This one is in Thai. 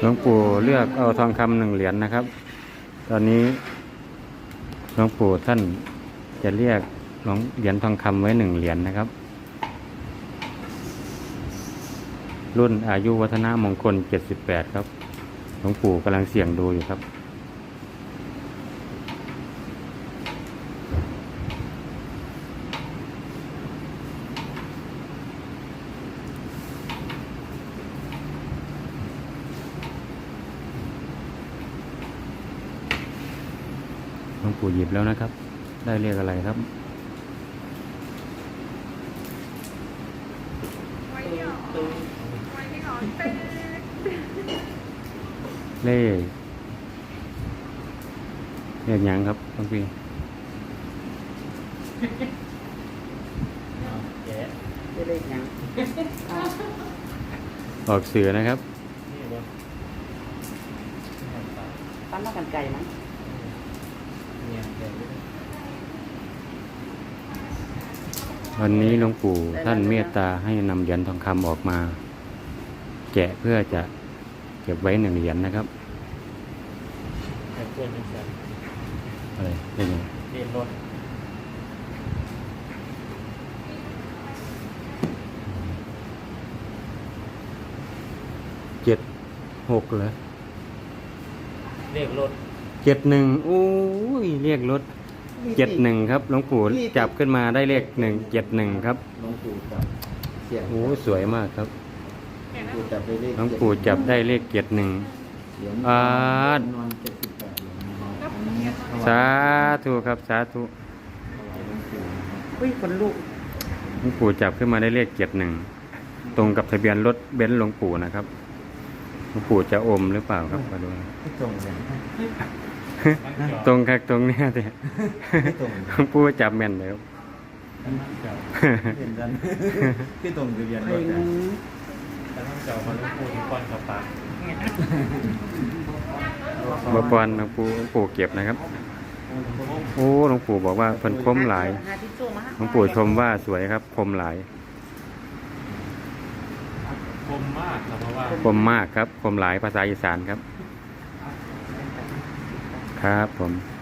หลวงปู่เลือกเอาทองคำหนึ่งเหรียญนะครับ ตอนนี้หลวงปู่ท่านจะเรียกหลวงเหรียญทองคำไว้หนึ่งเหรียญนะครับ รุ่นอายุวัฒนามงคลเจ็ดสิบแปดครับ หลวงปู่กำลังเสี่ยงดูอยู่ครับ ลวงปู่หยิบแล้วนะครับ ได้เรียกอะไรครับไว้ที่หรอไว้ที่หรอตึ๊ดเลขเลขหยังครับหลวงพี่แกะจะเลขหยังออกเสือนะครับนี่บนปั้นมากันไก่มั้งเนี่ยแกะด้ วันนี้หลวงปู่ท่านเมตตาให้นำเหรียญทองคำออกมา แกะเพื่อจะเก็บไว้หนึ่งเหรียญนะครับแกะเพื่อนเป็นแสนอะไรเป็นไงเรียนรถเจ็ดหกเหรอเรียกรถ เจ็ดหนึ่งโอ้ยเรียกรถเจ็ดหนึ่งครับหลวงปู่จับขึ้นมาได้เลขหนึ่งเจ็ดหนึ่งครับหลวงปู่จับเสียงโอ้สวยมากครับเห็นไหมปู่จับได้เลขหลวงปู่จับได้เลขเจ็ดหนึ่งเหรียญอ่านอนเจ็ดสิบแปดเหรียญนะครับก็ผมเห็นสาธุครับสาธุถวายหลวงปู่นะครับอุ้ยคนลูกหลวงปู่จับขึ้นมาได้เลขเจ็ดหนึ่งตรงกับทะเบียนรถเบนซ์หลวงปู่นะครับหลวงปู่จะอมหรือเปล่าครับมาดูไม่ ตรงเลยตรงครับตรงเนี้ยแต่ไม่ตรงหลวงปู่จับแม่นเลยครับเห็นกันที่ตรงทะเบียนรไอ้ถนะงูแต่ต้องเจ้ามาลูกปูทุกคนกับปากบปอนหลวงปู่หลวงปู่เก็บนะครับ โอ้หลวงปู่บอกว่าเพิ่นคมหลายหาทิชชู่มาหลวงปู่ชมว่าสวยครับ คมหลายคมมากครับเพราะว่าคมมากครับ คมหลายภาษาอีสานครับ ครับผม